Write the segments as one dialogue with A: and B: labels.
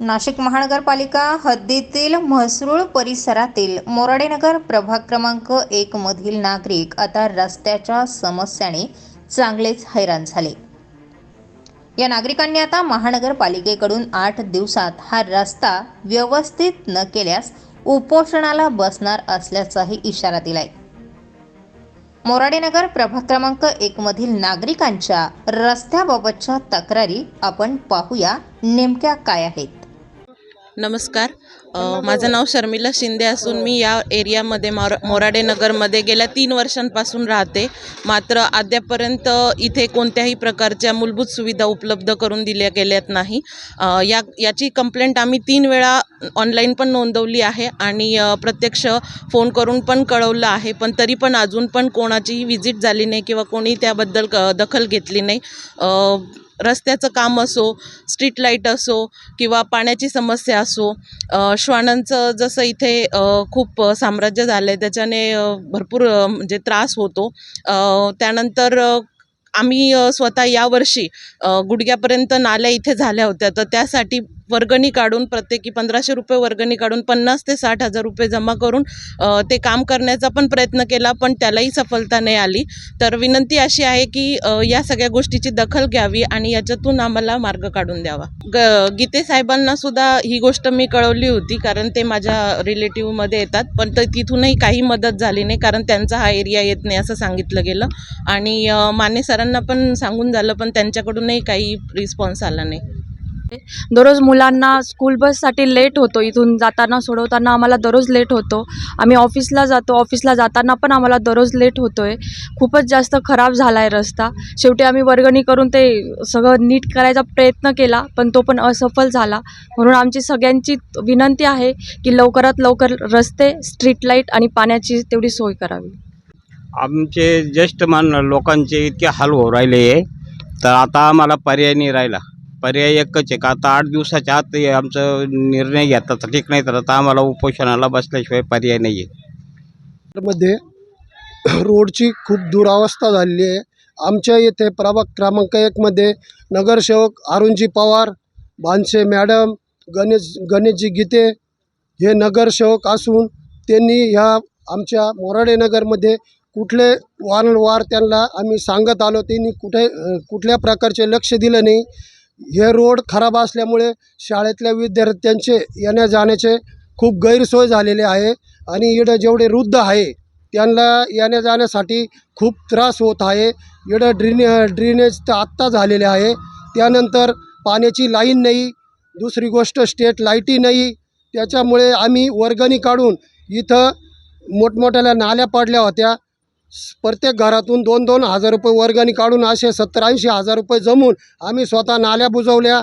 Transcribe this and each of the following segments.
A: नाशिक महानगरपालिका हद्दीतील म्हसरूळ परिसरातील मोराडेनगर प्रभाग क्रमांक एक मधील नागरिक आता रस्त्याच्या समस्याने चांगलेच हैराण झाले. या नागरिकांनी आता महानगरपालिकेकडून आठ दिवसात हा रस्ता व्यवस्थित न केल्यास उपोषणाला बसणार असल्याचाही इशारा दिलाय. मोराडेनगर प्रभाग क्रमांक एक मधील नागरिकांच्या रस्त्याबाबतच्या तक्रारी आपण पाहूया नेमक्या काय आहेत.
B: नमस्कार. माझं नाव शर्मिला शिंदे असून मी या एरियामध्ये मोर मोराडे नगरमध्ये गेल्या तीन वर्षांपासून राहते. मात्र अद्यापर्यंत इथे कोणत्याही प्रकारच्या मूलभूत सुविधा उपलब्ध करून दिल्या गेल्यात नाही. या याची कंप्लेंट आम्ही तीन वेळा ऑनलाईन पण नोंदवली आहे आणि प्रत्यक्ष फोन करून पण कळवलं आहे. पण तरी पण अजून पण कोणाचीही व्हिजिट झाली नाही किंवा कोणी त्याबद्दल क दखल घेतली नाही. रस्त्याचं काम असो स्ट्रीट लाइट असो किंवा पाण्याची समस्या असो श्वानांचं जसं इथे खूप साम्राज्य झालं आहे त्याच्याने भरपूर म्हणजे त्रास होतो. त्यानंतर आम्ही स्वतः यावर्षी गुडघ्यापर्यंत नाल्या इथे झाल्या होत्या. तर त्यासाठी वर्गणी काढून प्रत्येकी पंधराशे रुपये वर्गणी काढून पन्नास ते साठ हजार रुपये जमा करून ते काम करण्याचा पण प्रयत्न केला पण त्यालाही सफलता नाही आली. तर विनंती अशी आहे की या सगळ्या गोष्टीची दखल घ्यावी आणि याच्यातून आम्हाला मार्ग काढून द्यावा. ग गीते साहेबांना सुद्धा ही गोष्ट मी कळवली होती कारण ते माझ्या रिलेटिव्हमध्ये येतात पण तर तिथूनही काही मदत झाली नाही कारण त्यांचा हा एरिया येत नाही असं सांगितलं गेलं. आणि माने सरांना पण सांगून झालं पण त्यांच्याकडूनही काही रिस्पॉन्स आला नाही.
C: दररोज मुलांना स्कूल बससाठी लेट होतो. इथून जाताना सोडवताना आम्हाला दररोज लेट होतो. आम्ही ऑफिसला जातो. ऑफिसला जाताना पण आम्हाला दररोज लेट होतो आहे खूपच जास्त खराब झाला आहे रस्ता. शेवटी आम्ही वर्गणी करून ते सगळं नीट करायचा प्रयत्न केला पण तो पण असफल झाला. म्हणून आमची सगळ्यांची विनंती आहे की लवकरात लवकर रस्ते स्ट्रीट लाइट आणि पाण्याची तेवढी सोय करावी.
D: आमचे ज्येष्ठ मान लोकांचे इतके हाल होऊ राहिले तर आता आम्हाला पर्याय नाही राहिला. पर्याय एकच आहे का? आता आठ दिवसाच्या आत हे आमचं निर्णय घेता तर ठीक नाही तर आता आम्हाला उपोषणाला बसल्याशिवाय पर्याय नाही आहे
E: मध्ये रोडची खूप दुरावस्था झालेली आहे. आमच्या येथे प्रभाग क्रमांक एकमध्ये नगरसेवक अरुणजी पवार भानसे मॅडम गणेश गणेशजी गीते हे नगरसेवक असून त्यांनी ह्या आमच्या मोराडेनगरमध्ये कुठले वारंवार त्यांना आम्ही सांगत आलो. त्यांनी कुठे कुठल्या प्रकारचे लक्ष दिलं नाही. हे रोड खराब असल्यामुळे शाळेतल्या विद्यार्थ्यांचे येण्या जाण्याचे खूप गैरसोय झालेले आहे आणि इडं जेवढे वृद्ध आहे त्यांना येण्या जाण्यासाठी खूप त्रास होत आहे. इडं ड्रेने ड्रेनेज तर आत्ता झालेले आहे. त्यानंतर पाण्याची लाईन नाही दुसरी गोष्ट स्टेट लाईटी नाही. त्याच्यामुळे आम्ही वर्गणी काढून इथं मोठमोठ्याल्या नाल्या पडल्या होत्या. प्रत्येक घरातून दोन दोन हजार रुपये वर्गणी काढून असे सत्तर ऐंशी हजार रुपये जमून आम्ही स्वतः नाल्या बुजवल्या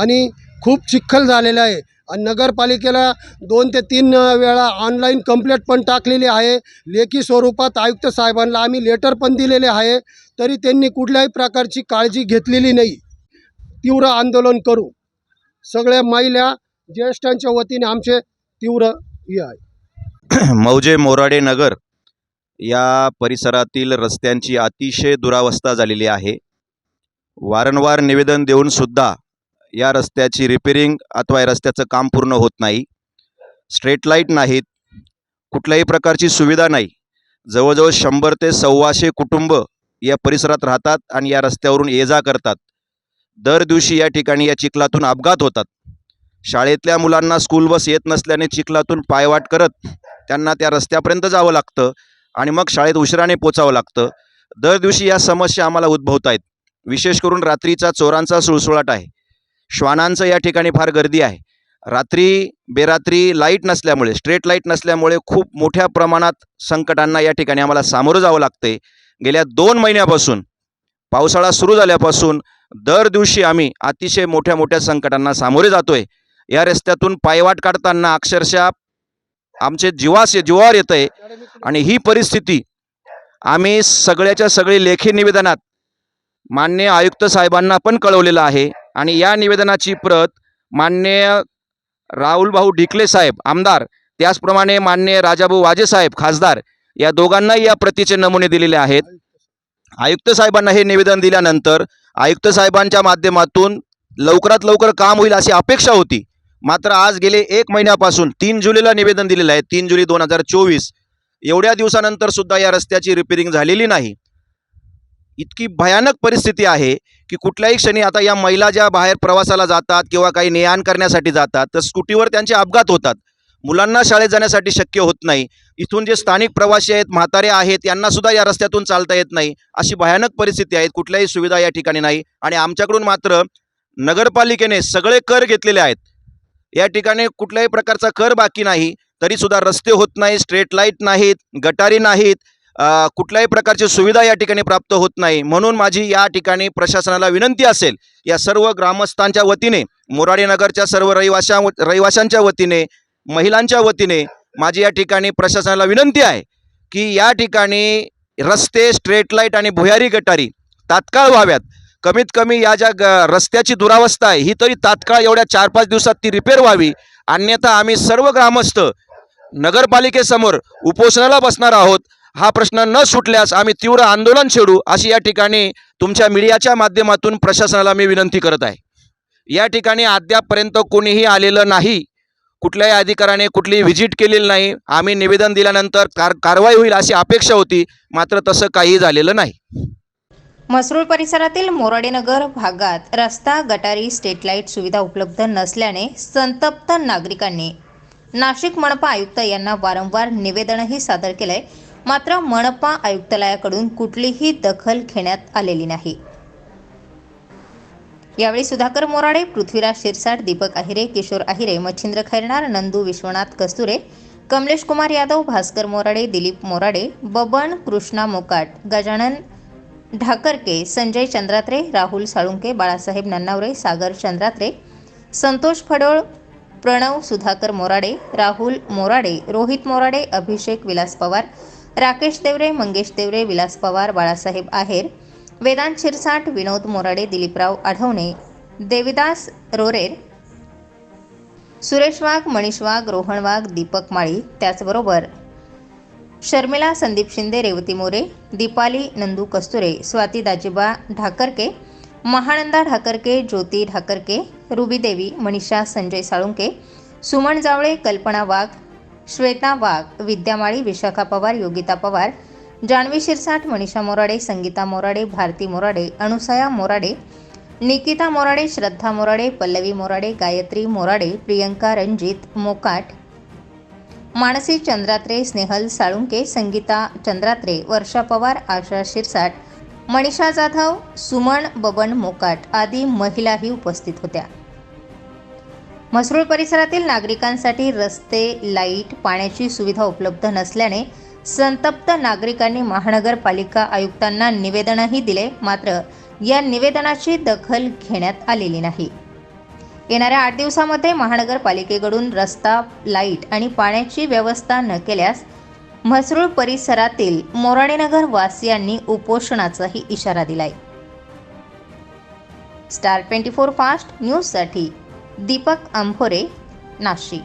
E: आणि खूप चिखल झालेला आहे. आणि नगरपालिकेला दोन ते तीन वेळा ऑनलाईन कंप्लेंट पण टाकलेली आहे. लेखी स्वरूपात आयुक्त साहेबांना आम्ही लेटर पण दिलेले आहे. तरी त्यांनी कुठल्याही प्रकारची काळजी घेतलेली नाही. तीव्र आंदोलन करू. सगळ्या महिला ज्येष्ठांच्या वतीने आमचे तीव्र हे आहे.
F: मौजे मोराडे नगर. या परिसरातील रस्त्यांची अतिशय दुरावस्था झालेली आहे. वारंवार निवेदन देऊनसुद्धा या रस्त्याची रिपेरिंग अथवा या रस्त्याचं काम पूर्ण होत नाही. स्ट्रेट लाइट नाहीत. कुठल्याही प्रकारची सुविधा नाही. जवळजवळ शंभर ते सव्वाशे कुटुंब या परिसरात राहतात आणि या रस्त्यावरून ये जा करतात. दर दिवशी या ठिकाणी या चिखलातून अपघात होतात. शाळेतल्या मुलांना स्कूल बस येत नसल्याने चिखलातून पायवाट करत त्यांना त्या रस्त्यापर्यंत जावं लागतं. आणि मग शाळेत उशिराने पोचावं लागतं. दर दिवशी या समस्या आम्हाला उद्भवत आहेत विशेष करून रात्रीचा चोरांचा सुळसुळाट आहे. श्वानांचं या ठिकाणी फार गर्दी आहे. रात्री बेरात्री लाइट नसल्यामुळे स्ट्रेट लाइट नसल्यामुळे खूप मोठ्या प्रमाणात संकटांना या ठिकाणी आम्हाला सामोरं जावं लागते गेल्या दोन महिन्यापासून पावसाळा सुरू झाल्यापासून दर दिवशी आम्ही अतिशय मोठ्या मोठ्या संकटांना सामोरे जातोय. या रस्त्यातून पायवाट काढताना अक्षरशः आमचे जीवास जीवावर येतं आहे आणि ही परिस्थिती आम्ही सगळ्याच्या सगळी लेखी निवेदनात मान्य आयुक्त साहेबांना पण कळवलेलं आहे. आणि या निवेदनाची प्रत मान्य राहुल भाऊ ढिकले साहेब आमदार त्याचप्रमाणे मान्य राजाभाऊ वाजे साहेब खासदार या दोघांनाही या प्रतीचे नमुने दिलेले आहेत. आयुक्त साहेबांना हे निवेदन दिल्यानंतर आयुक्त साहेबांच्या माध्यमातून लवकरात लवकर काम होईल अशी अपेक्षा होती. मात्र आज गेले एक महिन्यापासून तीन जुलैला निवेदन दिलेलं आहे. तीन जुलै दोन हजार चोवीस. एवढ्या दिवसानंतर सुद्धा या रस्त्याची रिपेरिंग झालेली नाही. इतकी भयानक परिस्थिती आहे की कुठल्याही क्षणी आता या महिला ज्या बाहेर प्रवासाला जातात किंवा काही ने आण करण्यासाठी जातात तर स्कूटीवर त्यांचे अपघात होतात. मुलांना शाळेत जाण्यासाठी शक्य होत नाही. इथून जे स्थानिक प्रवासी आहेत म्हातारे आहेत यांना सुद्धा या रस्त्यातून चालता येत नाही. अशी भयानक परिस्थिती आहे. कुठल्याही सुविधा या ठिकाणी नाही. आणि आमच्याकडून मात्र नगरपालिकेने सगळे कर घेतलेले आहेत. या ठिकाणी कुठल्याही प्रकारचा कर बाकी नाही तरी सुद्धा रस्ते होत नाही स्ट्रेट लाइट नाहीत गटारी नाहीत कुठल्याही प्रकारची सुविधा या ठिकाणी प्राप्त होत नाही. म्हणून माझी या ठिकाणी प्रशासनाला विनंती असेल या सर्व ग्रामस्थांच्या वतीने मोराडी नगरच्या सर्व रहिवाशा रहिवाशांच्या वतीने महिलांच्या वतीने माझी या ठिकाणी प्रशासनाला विनंती आहे की या ठिकाणी रस्ते स्ट्रेट लाइट आणि भुयारी गटारी तात्काळ व्हाव्यात. कमीत कमी या ज्या ग रस्त्याची दुरावस्था आहे ही तरी तात्काळ एवढ्या चार पाच दिवसात ती रिपेअर व्हावी. अन्यथा आम्ही सर्व ग्रामस्थ नगरपालिकेसमोर उपोषणाला बसणार आहोत. हा प्रश्न न सुटल्यास आम्ही तीव्र आंदोलन छेडू अशी या ठिकाणी तुमच्या मीडियाच्या माध्यमातून प्रशासनाला मी विनंती करत आहे. या ठिकाणी अद्यापपर्यंत कोणीही आलेलं नाही. कुठल्याही अधिकाऱ्याने कुठलीही व्हिजिट केलेली नाही. आम्ही निवेदन दिल्यानंतर कार कारवाई होईल अशी अपेक्षा होती. मात्र तसं काही झालेलं नाही.
A: मसरूळ परिसरातील मोराडेनगर भागात रस्ता गटारी स्ट्रीट लाइट सुविधा उपलब्ध नसल्याने संतप्त नागरिकांनी नाशिक मनपा आयुक्त यांना वारंवार निवेदनही सादर केलंय. मात्र मनपा आयुक्तालयाकडून कुठलीही दखल घेण्यात आलेली नाही. यावेळी सुधाकर मोराडे पृथ्वीराज शिरसाट दीपक आहिरे किशोर आहिरे मच्छिंद्र खैरनार नंदू विश्वनाथ कस्तुरे कमलेश कुमार यादव भास्कर मोराडे दिलीप मोराडे बबन कृष्णा मोकाट गजानन ढाकरके संजय चंद्रात्रे राहुल साळुंके बाळासाहेब नन्नावरे सागर चंद्रात्रे संतोष फडोळ प्रणव सुधाकर मोराडे राहुल मोराडे रोहित मोराडे अभिषेक विलास पवार राकेश देवरे मंगेश देवरे विलास पवार बाळासाहेब आहेर वेदांत शिरसाट विनोद मोराडे दिलीपराव आढवणे देविदास रोरेर सुरेश वाघ मनीष वाघ रोहन वाघ दीपक माळी त्याचबरोबर शर्मिला संदीप शिंदे रेवती मोरे दीपाली नंदू कस्तुरे स्वाती दाजिबा ढाकरके महानंदा ढाकरके ज्योती ढाकरके रुबीदेवी मनीषा संजय साळुंके सुमन जावळे कल्पना वाघ श्वेता वाघ विद्यामाळी विशाखा पवार योगिता पवार जान्हवी शिरसाट मनीषा मोराडे संगीता मोराडे भारती मोराडे अनुसया मोराडे निकिता मोराडे श्रद्धा मोराडे पल्लवी मोराडे गायत्री मोराडे प्रियंका रणजित मोकाट मानसी चंद्रात्रे स्नेहल साळुंके संगीता चंद्रात्रे वर्षा पवार आशा शिरसाट मनीषा जाधव सुमन बबन मोकाट आदी महिलाही उपस्थित होत्या. म्हसरूळ परिसरातील नागरिकांसाठी रस्ते लाइट पाण्याची सुविधा उपलब्ध नसल्याने संतप्त नागरिकांनी महानगरपालिका आयुक्तांना निवेदनही दिले मात्र या निवेदनाची दखल घेण्यात आलेली नाही. येणाऱ्या आठ दिवसामध्ये महानगरपालिकेकडून रस्ता लाइट आणि पाण्याची व्यवस्था न केल्यास म्हसरूळ परिसरातील मोराडेनगर वासियांनी उपोषणाचाही इशारा दिलाय. स्टार ट्वेंटी फोर फास्ट न्यूजसाठी दीपक अंभोरे नाशिक.